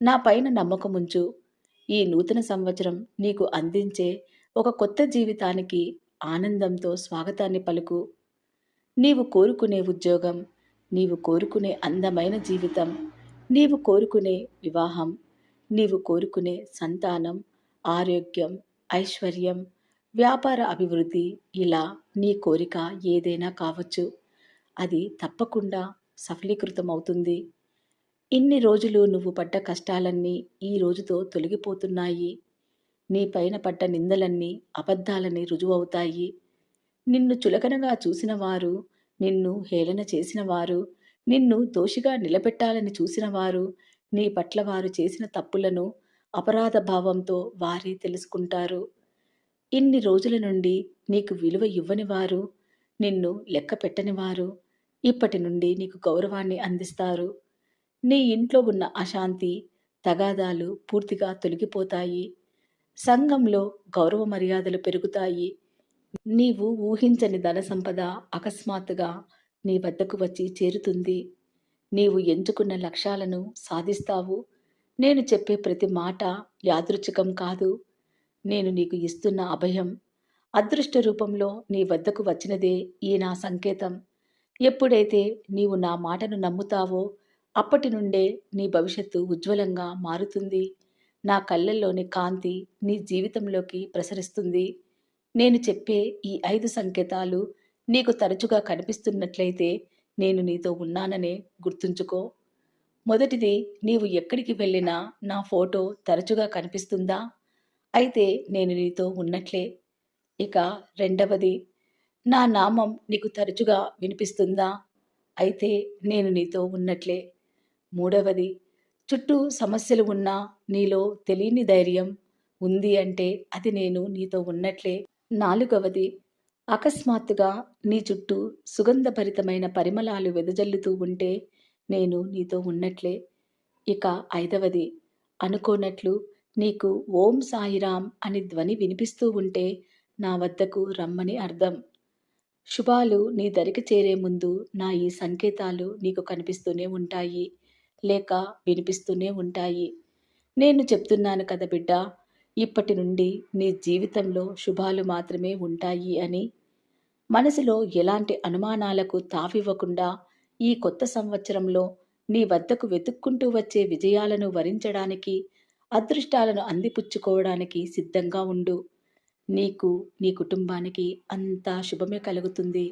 నా పైన నమ్మకముంచు ఈ నూతన సంవత్సరం నీకు అందించే ఒక కొత్త జీవితానికి ఆనందంతో స్వాగతాన్ని పలుకు. నీవు కోరుకునే ఉద్యోగం నీవు కోరుకునే అందమైన జీవితం నీవు కోరుకునే వివాహం నీవు కోరుకునే సంతానం ఆరోగ్యం ఐశ్వర్యం వ్యాపార అభివృద్ధి ఇలా నీ కోరిక ఏదైనా కావచ్చు. అది తప్పకుండా సఫలీకృతమవుతుంది. ఇన్ని రోజులు నువ్వు పడ్డ కష్టాలన్నీ ఈ రోజుతో తొలగిపోతున్నాయి. నీ పైన పడ్డ నిందలన్నీ అబద్ధాలని రుజువవుతాయి. నిన్ను చులకనగా చూసినవారు నిన్ను హేళన చేసినవారు నిన్ను దోషిగా నిలబెట్టాలని చూసినవారు నీ పట్ల వారు చేసిన తప్పులను అపరాధ భావంతో వారే తెలుసుకుంటారు. ఇన్ని రోజుల నుండి నీకు విలువ ఇవ్వని వారు నిన్ను లెక్క పెట్టని వారు ఇప్పటి నుండి నీకు గౌరవాన్ని అందిస్తారు. నీ ఇంట్లో ఉన్న అశాంతి తగాదాలు పూర్తిగా తొలగిపోతాయి. సంఘంలో గౌరవ మర్యాదలు పెరుగుతాయి. నీవు ఊహించని ధన సంపద అకస్మాత్తుగా నీ వద్దకు వచ్చి చేరుతుంది. నీవు ఎంచుకున్న లక్ష్యాలను సాధిస్తావు. నేను చెప్పే ప్రతి మాట యాదృచ్ఛికం కాదు. నేను నీకు ఇస్తున్న అభయం. అదృష్ట రూపంలో నీ వద్దకు వచ్చినదే ఈ నా సంకేతం. ఎప్పుడైతే నీవు నా మాటను నమ్ముతావో అప్పటి నుండే నీ భవిష్యత్తు ఉజ్వలంగా మారుతుంది. నా కళ్ళల్లోని కాంతి నీ జీవితంలోకి ప్రసరిస్తుంది. నేను చెప్పే ఈ ఐదు సంకేతాలు నీకు తరచుగా కనిపిస్తున్నట్లయితే నేను నీతో ఉన్నాననే గుర్తుంచుకో. మొదటిది నీవు ఎక్కడికి వెళ్ళినా నా ఫోటో తరచుగా కనిపిస్తుందా? అయితే నేను నీతో ఉన్నట్లే. ఇక రెండవది నా నామం నీకు తరచుగా వినిపిస్తుందా? అయితే నేను నీతో ఉన్నట్లే. మూడవది చుట్టూ సమస్యలు ఉన్నా నీలో తెలియని ధైర్యం ఉంది అంటే అది నేను నీతో ఉన్నట్లే. నాలుగవది అకస్మాత్తుగా నీ చుట్టూ సుగంధభరితమైన పరిమళాలు వెదజల్లుతూ ఉంటే నేను నీతో ఉన్నట్లే. ఇక ఐదవది అనుకోనట్లు నీకు ఓం సాయిరామ్ అని ధ్వని వినిపిస్తూ ఉంటే నా వద్దకు రమ్మని అర్థం. శుభాలు నీ దరికి చేరే ముందు నా ఈ సంకేతాలు నీకు కనిపిస్తూనే ఉంటాయి. లేక వినిపిస్తూనే ఉంటాయి. నేను చెప్తున్నాను కదా బిడ్డ ఇప్పటి నుండి నీ జీవితంలో శుభాలు మాత్రమే ఉంటాయి అని. మనసులో ఎలాంటి అనుమానాలకు తావివ్వకుండా ఈ కొత్త సంవత్సరంలో నీ వద్దకు వెతుక్కుంటూ వచ్చే విజయాలను వరించడానికి అదృష్టాలను అందిపుచ్చుకోవడానికి సిద్ధంగా ఉండు. నీకు నీ కుటుంబానికి అంతా శుభమే కలుగుతుంది.